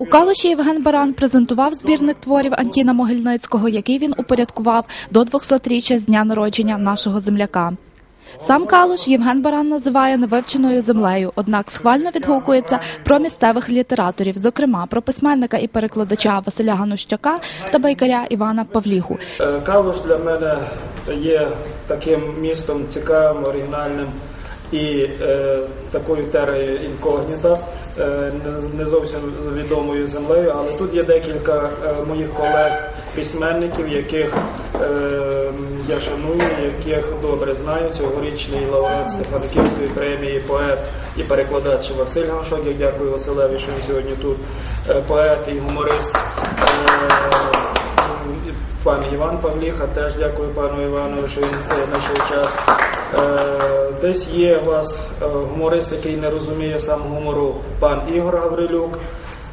У Калуші Євген Баран презентував збірник творів Антіна Могильницького, який він упорядкував до 200-річчя з дня народження нашого земляка. Сам Калуш Євген Баран називає невивченою землею, однак схвально відгукується про місцевих літераторів, зокрема про письменника і перекладача Василя Ганущака та байкаря Івана Павліху. Е, Калуш для мене є таким містом цікавим, оригінальним і е, такою терою інкогніта, не- не зовсім відомою землею, але тут є декілька е, моїх колег письменників, яких е, я шаную, яких добре знаю. Цьогорічний лауреат Стефаниківської премії, поет і перекладач Василь Гамшок. Я дякую Василеві, що він сьогодні тут е, поет і гуморист. Пан Іван Павліха, теж дякую пану Івану, що він е, знайшов час. Е, Десь є у вас е, гуморист, який не розуміє сам гумору, пан Ігор Гаврилюк,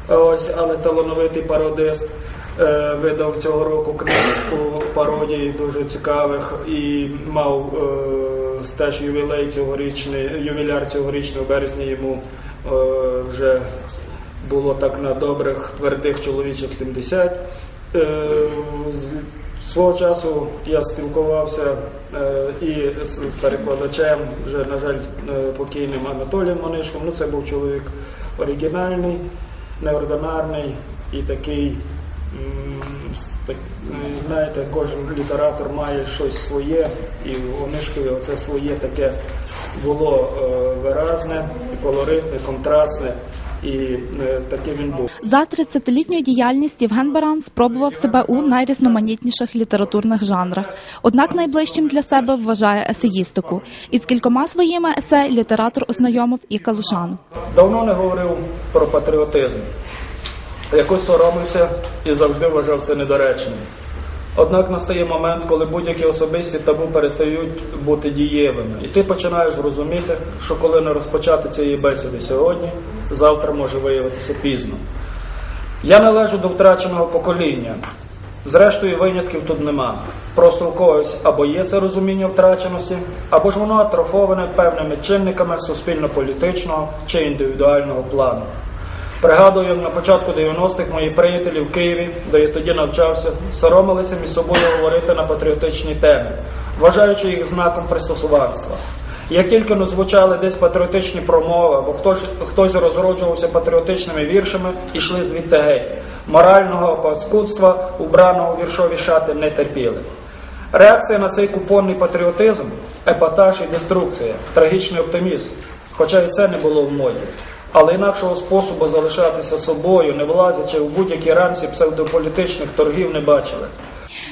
ось, але талановитий пародист. Видав цього року книгу пародій дуже цікавих і мав теж ювілей цьогорічний, ювіляр цьогорічного березня йому вже було так на добрих твердих чоловічих 70. Е, з- Свого часу я спілкувався е, і з, перекладачем, вже, на жаль, е, покійним Анатолієм Монишком. Ну, це був чоловік оригінальний, неординарний і такий, знаєте, кожен літератор має щось своє, і у Онишкові оце своє таке було е, виразне, колоритне, контрастне, і е, таким він був. За 30-літню діяльність Євген Баран спробував себе у найрізноманітніших літературних жанрах. Однак найближчим для себе вважає есеїстику. Із кількома своїми есе літератор ознайомив і калушан. Давно не говорив про патріотизм. Якось соромився і завжди вважав це недоречним. Однак настає момент, коли будь-які особисті табу перестають бути дієвими. І ти починаєш розуміти, що коли не розпочати цієї бесіди сьогодні, завтра може виявитися пізно. Я належу до втраченого покоління. Зрештою, винятків тут нема. Просто у когось або є це розуміння втраченості, або ж воно атрофоване певними чинниками суспільно-політичного чи індивідуального плану. Пригадую, на початку 90-х мої приятелі в Києві, де я тоді навчався, соромилися між собою говорити на патріотичні теми, вважаючи їх знаком пристосуванства. Як тільки не звучали десь патріотичні промови, або хтось, хтось розроджувався патріотичними віршами, ішли звідти геть. Морального паскудства, убраного у віршові шати, не терпіли. Реакція на цей купонний патріотизм епатаж і деструкція, трагічний оптимізм, хоча і це не було в моді. Але інакшого способу залишатися собою, не влазячи у будь-які рамці псевдополітичних торгів, не бачили.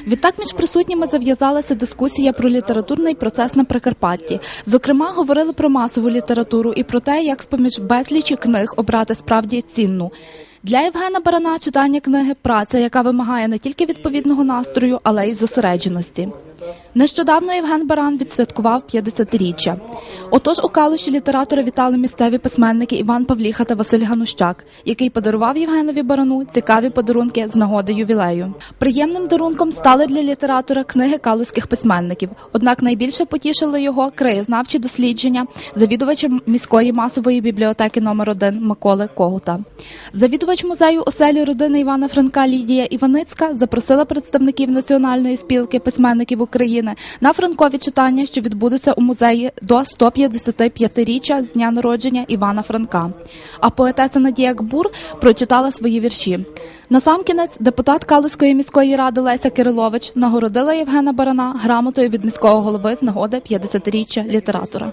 Відтак між присутніми зав'язалася дискусія про літературний процес на Прикарпатті. Зокрема, говорили про масову літературу і про те, як з-поміж безлічі книг обрати справді цінну. Для Євгена Барана читання книги праця, яка вимагає не тільки відповідного настрою, але й зосередженості. Нещодавно Євген Баран відсвяткував 50-річчя. Отож у Калуші літератора вітали місцеві письменники Іван Павліха та Василь Ганущак, який подарував Євгенові Барану цікаві подарунки з нагоди ювілею. Приємним дарунком стали для літератора книги калузьких письменників. Однак найбільше потішили його краєзнавчі дослідження завідувача міської масової бібліотеки номер 1 Миколи Когута. Завідувач музею оселі родини Івана Франка Лідія Іваницька запросила представників Національної спілки письменників України на франкові читання, що відбудуться у музеї до 155-річчя з дня народження Івана Франка. А поетеса Надія Гбур прочитала свої вірші. Насамкінець депутат Калузької міської ради Леся Кирилович нагородила Євгена Барана грамотою від міського голови з нагоди 50-річчя літератора.